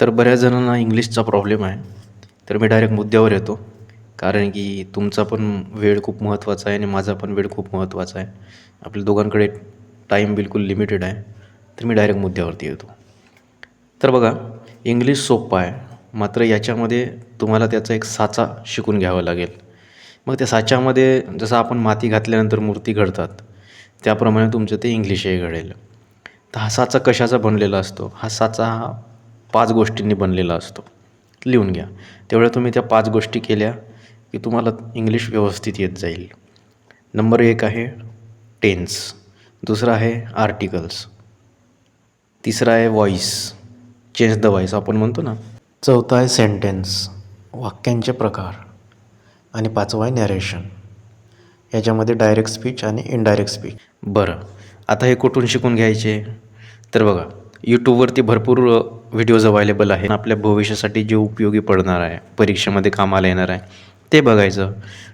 तर बऱ्याच जणांना इंग्लिशचा प्रॉब्लेम आहे. तर मी डायरेक्ट मुद्द्यावर येतो. कारण की तुमचा पण वेळ खूप महत्त्वाचा आहे आणि माझा पण वेळ खूप महत्त्वाचा आहे. आपल्या दोघांकडे टाईम बिलकुल लिमिटेड आहे. तर मी डायरेक्ट मुद्द्यावरती येतो. तर बघा इंग्लिश सोपं आहे. मात्र याच्यामध्ये तुम्हाला त्याचा एक साचा शिकून घ्यावा लागेल. मग त्या साच्यामध्ये जसं आपण माती घातल्यानंतर मूर्ती घडतात त्याप्रमाणे तुमचं ते इंग्लिशही घडेल. तर हा साचा कशाचा बनलेला असतो? हा साचा हा पाच गोष्टींनी बनलेला असतो. लिहून घ्या. तेवढ्या तुम्ही त्या पाच गोष्टी केल्या की तुम्हाला इंग्लिश व्यवस्थित येत जाईल. नंबर एक आहे टेन्स. दुसरा आहे आर्टिकल्स. तिसरा आहे व्हॉईस चेंज द व्हॉईस आपण म्हणतो ना. चौथा आहे सेंटेन्स. वाक्यांचे प्रकार. आणि पाचवा आहे नॅरेशन याच्यामध्ये डायरेक्ट स्पीच आणि इनडायरेक्ट स्पीच बरं. आता हे कुठून शिकून घ्यायचे? तर बघा यूट्यूबवरती भरपूर व्हिडिओज अवेलेबल आहे आपल्या भविष्यासाठी जे उपयोगी पडणार आहे परीक्षेमध्ये कामाला येणार आहे ते बघायचं.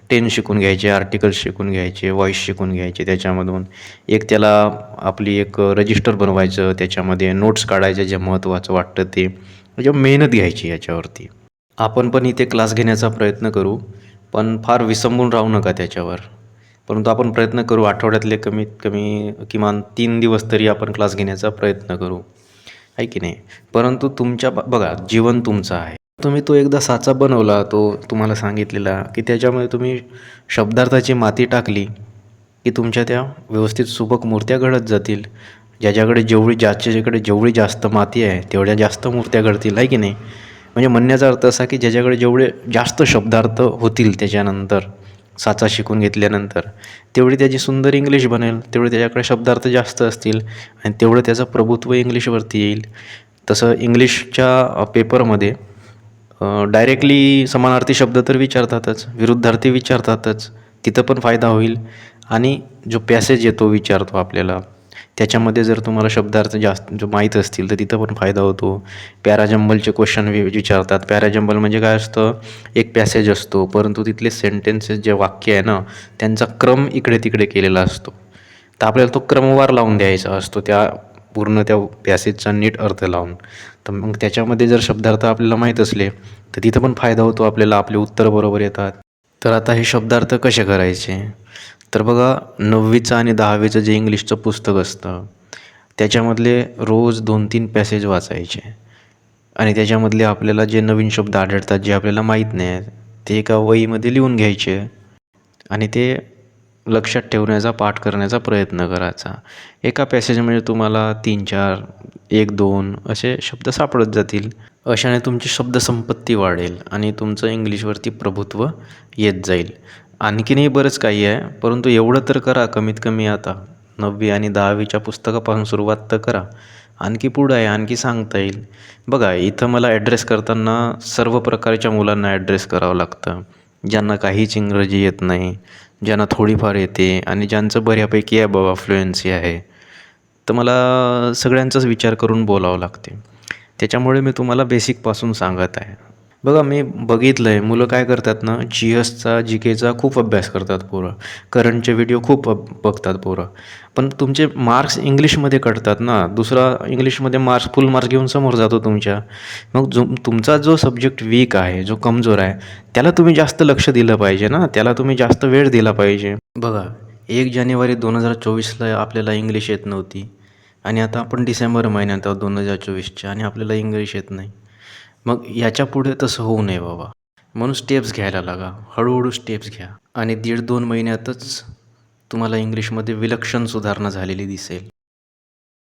टेन शिकून घ्यायचे आर्टिकल्स शिकून घ्यायचे व्हॉईस शिकून घ्यायचे त्याच्यामधून एक त्याला आपली एक रजिस्टर बनवायचं त्याच्यामध्ये नोट्स काढायचे जे महत्त्वाचं वाटतं ते. म्हणजे मेहनत घ्यायची याच्यावरती. आपण पण इथे क्लास घेण्याचा प्रयत्न करू पण फार विसंबून राहू नका त्याच्यावर. परंतु आपण प्रयत्न करू आठवड्यातले कमीत कमी किमान तीन दिवस तरी आपण क्लास घेण्याचा प्रयत्न करू. आहे की नाही? परंतु तुमच्या ब- बघा जीवन तुमचं आहे. तुम्ही तो एकदा साचा बनवला तो तुम्हाला सांगितलेला की त्याच्यामध्ये तुम्ही शब्दार्थाची माती टाकली की तुमच्या त्या व्यवस्थित सुबक मूर्त्या घडत जातील. ज्याच्याकडे जेवढी ज्याच्याकडे जेवढी जास्त माती आहे तेवढ्या जास्त मूर्त्या घडतील आहे की नाही? म्हणजे म्हणण्याचा अर्थ असा की ज्याच्याकडे जेवढे जास्त शब्दार्थ होतील त्याच्यानंतर साचा शिकून घेतल्यानंतर तेवढी त्याची सुंदर इंग्लिश बनेल तेवढे त्याच्याकडे शब्दार्थ जास्त असतील आणि तेवढं त्याचं प्रभुत्व इंग्लिशवरती येईल. तसं इंग्लिशच्या पेपरमध्ये डायरेक्टली समानार्थी शब्द तर विचारतातच विरुद्धार्थी विचारतातच तिथं पण फायदा होईल. आणि जो पॅसेज येतो विचारतो आपल्याला. त्याच्यामध्ये जर तुम्हाला शब्दार्थ जास्त जो माहीत असतील तर तिथं पण फायदा होतो. पॅराजंबलचे क्वेश्चन वि विचारतात. पॅराजंबल म्हणजे काय असतं? एक पॅसेज असतो. परंतु तिथले सेंटेन्सेस जे वाक्य आहे ना त्यांचा क्रम इकडे तिकडे केलेला असतो. तर आपल्याला तो क्रमवार लावून द्यायचा असतो. त्या पूर्ण त्या पॅसेजचा नीट अर्थ लावून. तर मग त्याच्यामध्ये जर शब्दार्थ आपल्याला माहीत असले तर तिथं पण फायदा होतो आपल्याला. आपले उत्तर बरोबर येतात. तर आता हे शब्दार्थ कसे करायचे? तर बघा नववीचं आणि दहावीचं जे इंग्लिशचं पुस्तक असतं त्याच्यामधले रोज दोन तीन पॅसेज वाचायचे. आणि त्याच्यामधले आपल्याला जे नवीन शब्द आढळतात जे आपल्याला माहीत नाही आहेत ते एका वहीमध्ये लिहून घ्यायचे आणि ते लक्षात ठेवण्याचा पाठ करण्याचा प्रयत्न करायचा. एका पॅसेजमध्ये तुम्हाला तीन चार एक दोन असे शब्द सापडत जातील. अशाने तुमची शब्दसंपत्ती वाढेल आणि तुमचं इंग्लिशवरती प्रभुत्व येत जाईल. आणखीनही बरंच काही आहे परंतु एवढं तर करा कमीत कमी आता. नववी आणि दहावीच्या पुस्तकापासून सुरुवात तर करा. आणखी पुढं आहे आणखी सांगता येईल. बघा इथं मला ॲड्रेस करताना सर्व प्रकारच्या मुलांना ॲड्रेस करावं लागतं. ज्यांना काहीच इंग्रजी येत नाही ज्यांना थोडीफार येते आणि ज्यांचं बऱ्यापैकी आहे बाबा फ्लुएन्सी आहे. तर मला सगळ्यांचाच विचार करून बोलावं लागते. त्याच्यामुळे मी तुम्हाला बेसिकपासून सांगत आहे. बघा मी बघितलं आहे मुलं काय करतात ना जी एसचा जी केचा खूप अभ्यास करतात पोरं. करंटचे व्हिडिओ खूप बघतात पोरं. पण तुमचे मार्क्स इंग्लिशमध्ये कटतात ना. दुसरा इंग्लिशमध्ये मार्क्स फुल मार्क्स घेऊन समोर जातो तुमच्या. मग जो तुमचा जो सब्जेक्ट वीक आहे जो कमजोर आहे त्याला तुम्ही जास्त लक्ष दिलं पाहिजे ना. त्याला तुम्ही जास्त वेळ दिला पाहिजे. बघा एक जानेवारी दोन हजार चोवीसला आपल्याला इंग्लिश येत नव्हती. आणि आता आपण डिसेंबर महिन्यात आहोत दोन हजार चोवीसच्या आणि आपल्याला इंग्लिश येत नाही. मग याच्यापुढे तसं होऊ नये बाबा. म्हणून स्टेप्स घ्यायला लागा. हळूहळू स्टेप्स घ्या. आणि दीड दोन महिन्यातच तुम्हाला इंग्लिशमध्ये विलक्षण सुधारणा झालेली दिसेल.